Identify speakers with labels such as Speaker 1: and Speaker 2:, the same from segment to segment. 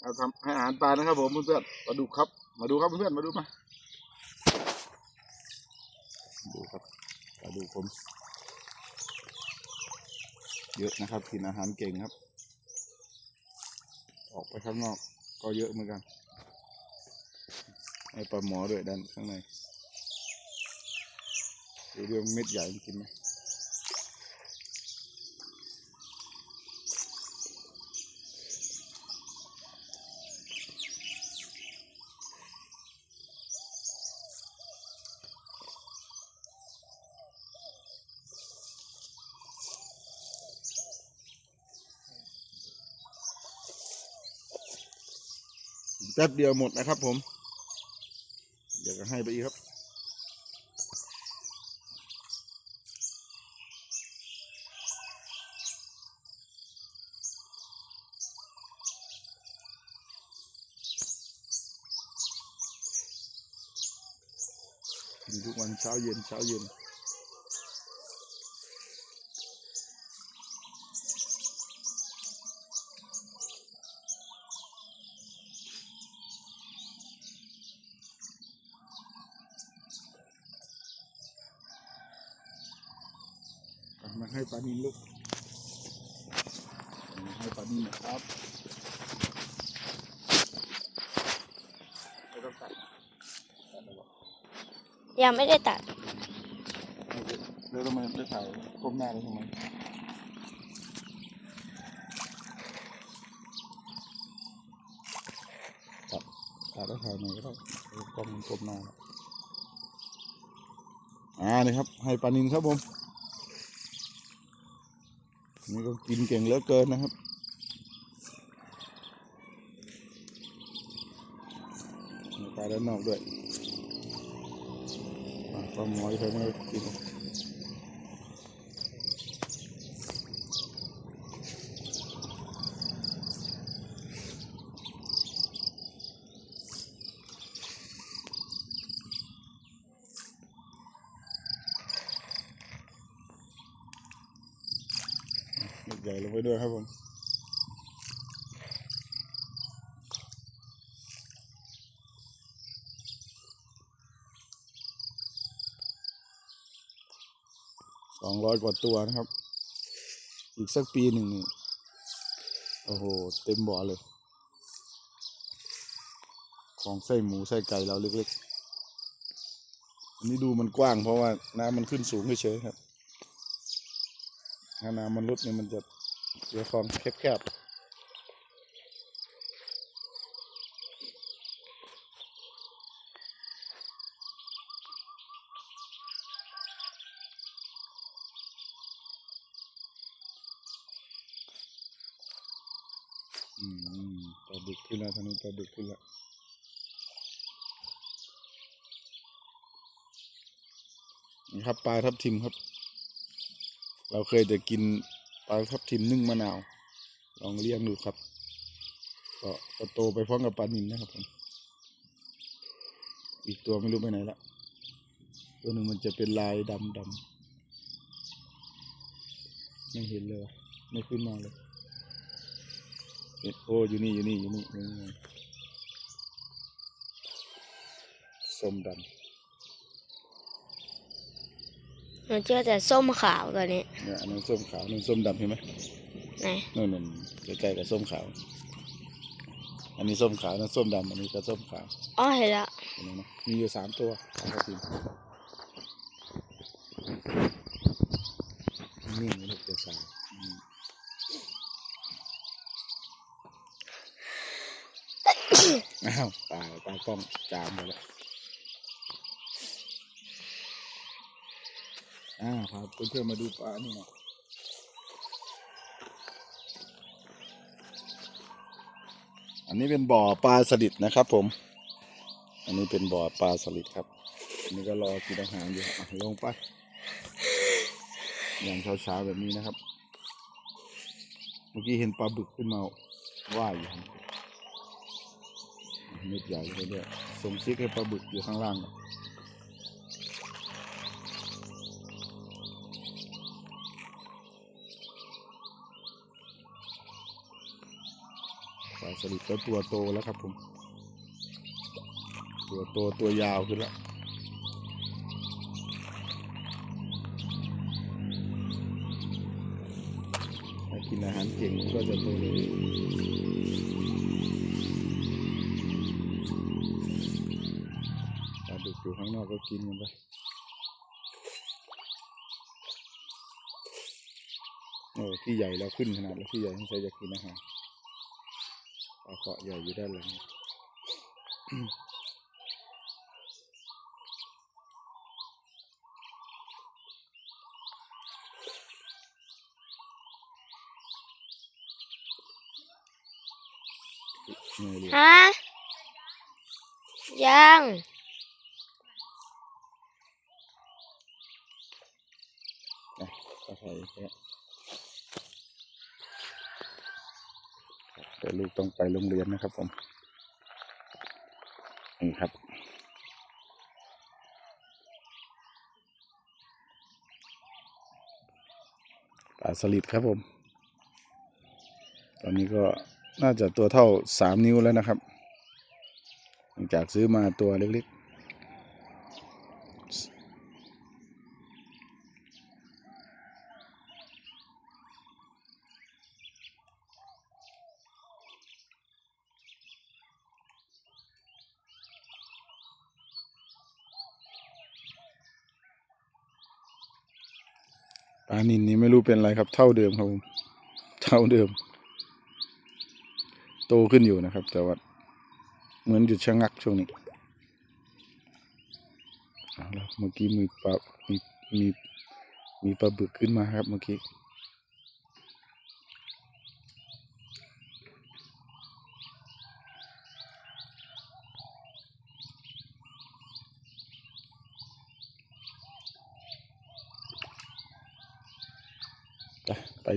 Speaker 1: เอาทำให้อาหารปลานะครับผมเพื่อนๆมาดูครับ มาดูครับเพื่อนๆมาดูมาดูครับมาดูผม เยอะนะครับกินอาหารเก่งครับ ออกไปข้างนอกก็เยอะเหมือนกันให้ปลาหมอด้วยด้านข้างในดูเรื่องเม็ดใหญ่กินไหม ป๊บเดียวหมดนะครับ ผม เดี๋ยวก็ให้ไปอีกครับ ทุกวันเช้าเย็นเช้าเย็น อะมาให้ปลา นินลูกมาให้ปลานินนะครับไม่ต้องตัดตัดแล้วหรอก
Speaker 2: ยังไม่ได้ตัด
Speaker 1: แล้วทำไมไม่ถ่ายก้มหน้าแล้วทำไมตัดตัดแล้วถ่ายหน่อยก็ได้เออกล้องมันก้มหน้าแล้วอ่านี่ครับ ให้ปลานินครับผม นี่ก็กินเก่งเหลือเกินนะครับไปลาด้านนอกด้วยปลาหมอยใครไม่กิน ใหญ่ลงไปด้วยครับผมสองร้อยกว่าตัวนะครับ อีกสักปีหนึ่งนี่โอ้โห เต็มบ่อเลย ของไส้หมูไส้ไก่เราเล็กๆอันนี้ดูมันกว้างเพราะว่าน้ำมันขึ้นสูงเฉยๆครับ ถ้าน้ำมันลดเนี่ยมันจะเหลือความแคบๆอืมปลาดึกขึ้นแล้วทางนู้นปลาดึกขึ้นแล้วนี่ครับปลาทับทิมครับ เราเคยจะกินปลาทับทิมนึ่งมะนาว ลองเลี้ยงดูครับ ก็ก็โตไปพร้อมกับปลานินนะครับผมอีกตัวไม่รู้ไปไหนละตัวหนึ่งมันจะเป็นลายดำดำไม่เห็นเลย ไม่ขึ้นมาเลยเโอ้อยู่นี่อยู่นี่อยู่นี่อยู่นี่ส้มดำ
Speaker 2: หนูเจอแต่ส้มขาวตัวนี้
Speaker 1: เนี่ยอันนั้นส้มขาวอันนั้นส้มดำเห็นไหม
Speaker 2: ไหน
Speaker 1: นู่นนู่นใกล้ๆกับส้มขาว อันนี้ส้มขาวนั่นส้มดำอันนี้ก็ส้มขาว
Speaker 2: อ๋อเห็นแล้ว
Speaker 1: เห็นไหมนะมีอยู่สามตัวสามกระทิมนี่มันลูกจะสามอืมอ้าวตายตากล้องจามไปแล้ว อ่าพาเพื่อนๆมาดูปลานี่น่อยอันนี้เป็นบ่อปลาสลิดนะครับ ผม อันนี้เป็นบ่อปลาสลิดครับ อันนี้ก็รอกินอาหารอยู่อะลงไป อย่างเช้าๆแบบนี้นะครับ เมื่อกี้เห็นปลาบึกขึ้นมาว่ายอยู่ครับเม็ดใหญ่เลยเนี่ยส่งซิกให้ปลาบึกอยู่ข้างล่าง สลิดก็ตัวโตแล้วครับผม ตัวโตตัวยาวขึ้นแล้วถ้ากินอาหารเก่งก็จะโตเร็ปลาดุกอยู่ข้างนอกก็กินกันไปโอ้ที่ใหญ่แล้วขึ้นขนาดแล้วที่ใหญ่ที่ใช้จะกินอาหาร เกาะใหญ่อยู่ด้านหลังเหนื่อยเลย
Speaker 2: ฮะยัง
Speaker 1: อะปลาไข่แค่ เดี๋ยวลูกต้องไปโรงเรียนนะครับผมนี่ครับ ปลาสลิดครับผม ตอนนี้ก็น่าจะตัวเท่าสามนิ้วแล้วนะครับหลังจากซื้อมาตัวเล็กๆ ปลานินนี้ไม่รู้เป็นอะไรครับ เท่าเดิมครับผมเท่าเดิม โตขึ้นอยู่นะครับ แต่ว่าเหมือนหยุดชะงักช่วงนี้เอาละเมื่อกี้มีปลามีมีมีปลาบึกขึ้นมาครับเมื่อกี้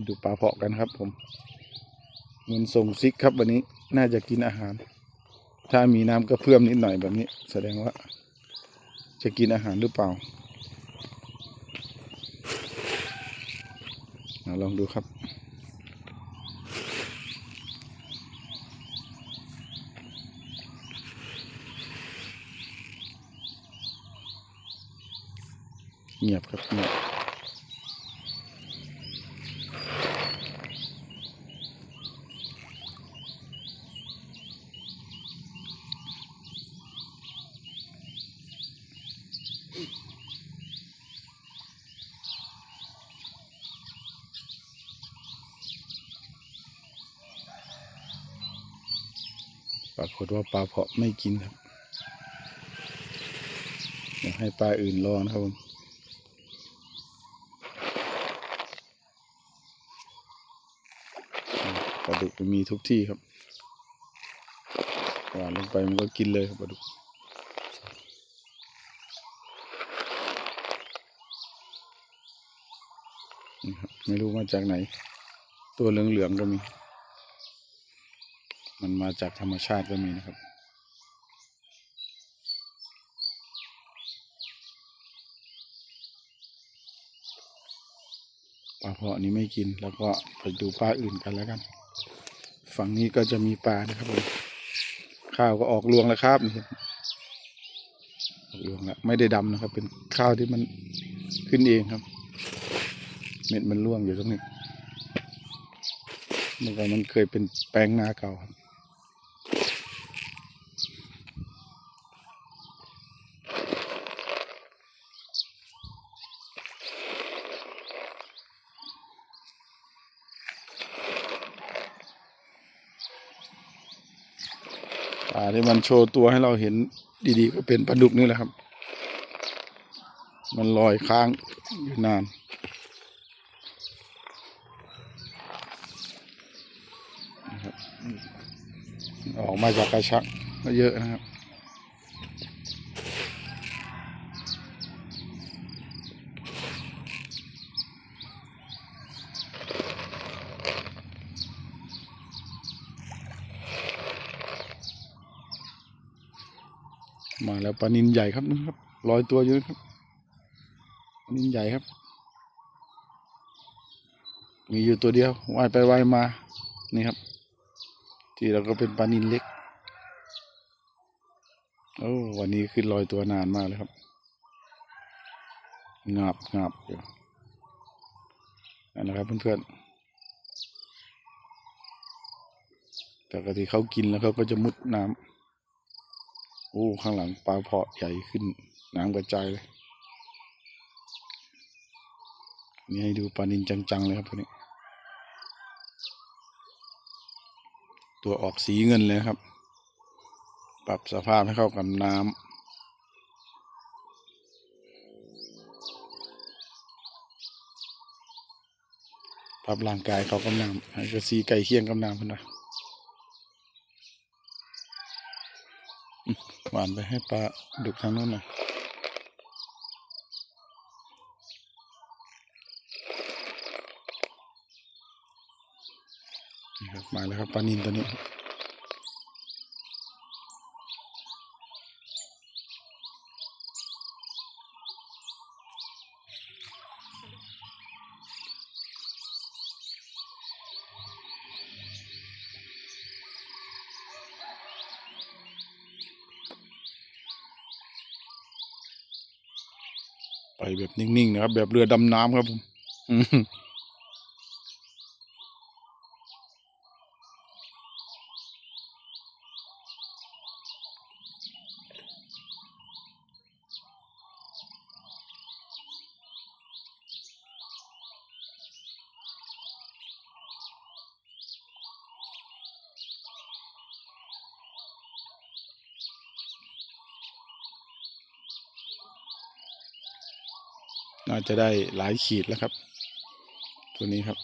Speaker 1: ดูปลาเพาะกันครับ ผมเหมือนส่งซิกครับวันนี้น่าจะกินอาหาร ถ้ามีน้ำกระเพื่อมนิดหน่อยแบบนี้ แสดงว่า จะกินอาหารหรือเปล่าอาลองดูครับเงียบครับเงียบ รากฏว่าปลาเพาะไม่กินครับเดี๋ยวให้ปลาอื่นรอนะครับผมปลาดุกมีทุกที่ครับหวานลงไปมันก็กินเลยครับปลาดุกไม่รู้มาจากไหน ตัวเหลืองๆก็มี มันมาจากธรรมชาติก็มีนะครับ ปลาเพาะนี้ไม่กินแล้วก็ไปดูปลาอื่นกันแล้วกัน ฝั่งนี้ก็จะมีปลานะครับผมข้าวก็ออกรวงแล้วครับนี่ครับออกรวงแล้วไม่ได้ดำนะครับ เป็นข้าวที่มันขึ้นเองครับ เม็ดมันร่วงอยู่ตรงนี้เมื่อก่อนมันเคยเป็นแปลงนาเก่าครับ ปลาที่มันโชว์ตัวให้เราเห็นดีๆ ก็เป็นปลาดุกนี่แหละครับ มันลอยค้างอยู่นานออกมาจากกระชักก็เยอะนะครับ มาแล้วปลานินใหญ่ครับนะครับลอยตัวอยู่นะครับปลานินใหญ่ครับ มีอยู่ตัวเดียวว่ายไปว่ายมานี่ครับ ที่เราก็เป็นปลานินเล็กโอ้วันนี้ขึ้นลอยตัวนานมากเลยครับงับงับอยู่นั่นนะครับเพื่อนๆแต่กติเขากินแล้วเขาก็จะมุดน้ำ อ้ข้างหลังปลาเพาะใหญ่ขึ้นน้ำกระจายเลยนี่ให้ดูปลานินจังๆเลยครับตัวนี้ ตัวออกสีเงินเลยครับ ปรับสภาพให้เข้ากับน้ำปรับร่างกายเขากับน้ำให้กระสีไก่เคียงกับน้ำพุ่นนะอืม หวานไปให้ปลาดุกทางโน้นนะนี่ครับมาแล้วครับปลานินตัวนี้ ไปแบบนิ่งๆนะครับ แบบเรือดำน้ำครับผม น่าจะได้หลายขีดแล้วครับ ตัวนี้ครับ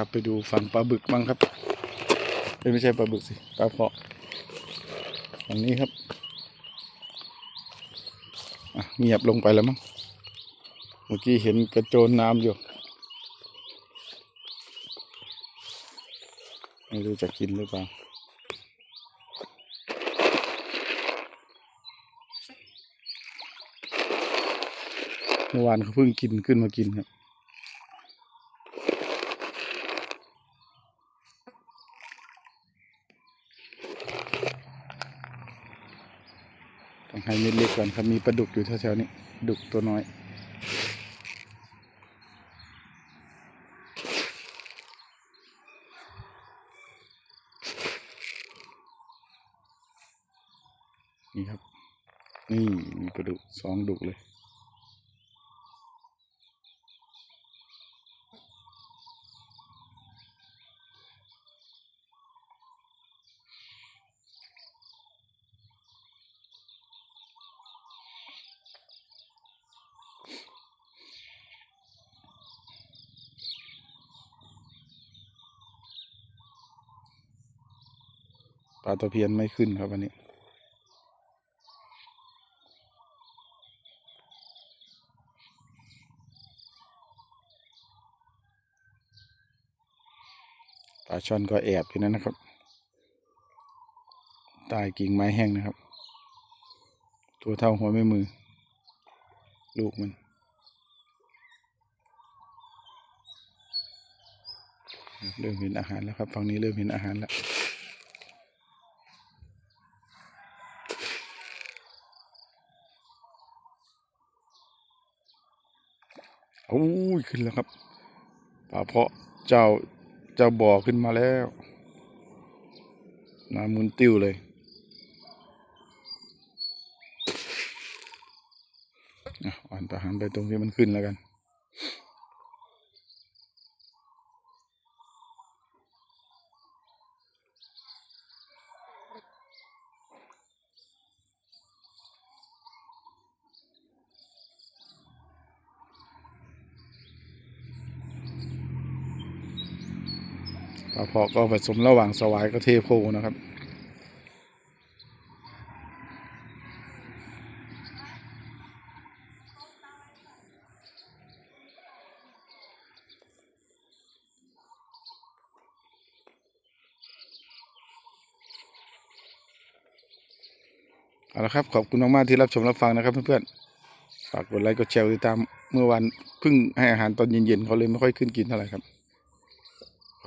Speaker 1: ครับ ไปดูฝั่งปลาบึกบ้างครับไม่ใช่ปลาบึกสิปลาเพาะฝั่งนี้ครับเงียบลงไปแล้วมั้งเมื่อกี้เห็นกระโจนน้ำอยู่ไม่รู้จะกินหรือเปล่าเมื่อวานเขาเพิ่งกินขึ้นมากินครับ ต้อง ให้เม็ดเล็กก่อนครับ มีปลาดุกอยู่แถวๆนี้ ดุกตัวน้อย นี่ครับ นี่มีปลาดุกสองดุกเลยาตะเพียนไม่ขึ้นครับวันนี้ ปลาช่อนก็แอบอยู่นั่นนะครับ ตายกิ่งไม้แห้งนะครับ ตัวเท่าหัวแม่มือ ลูกมันเริ่มเห็นอาหารแล้วครับ ฝั่งนี้เริ่มเห็นอาหารแล้ว โอ้ยขึ้นแล้วครับปลาเพาะเจ้าเจ้าบ่อขึ้นมาแล้วน้ำมุนติ้วเลยอะอ่านทหารไปตรงที่มันขึ้นแล้วกัน ปลพอก็ผสมระหว่างสวายกับเทโพนะครับ เอาละครับ ขอบคุณมาก ๆ ที่รับชมรับฟังนะครับเพื่อนๆฝากกดไลค์กดแชร์ติดตามเมื่อวันเพิ่งให้อาหารตอนเย็น ๆเขาเลยไม่ค่อยขึ้นกินเท่าไหร่ครับ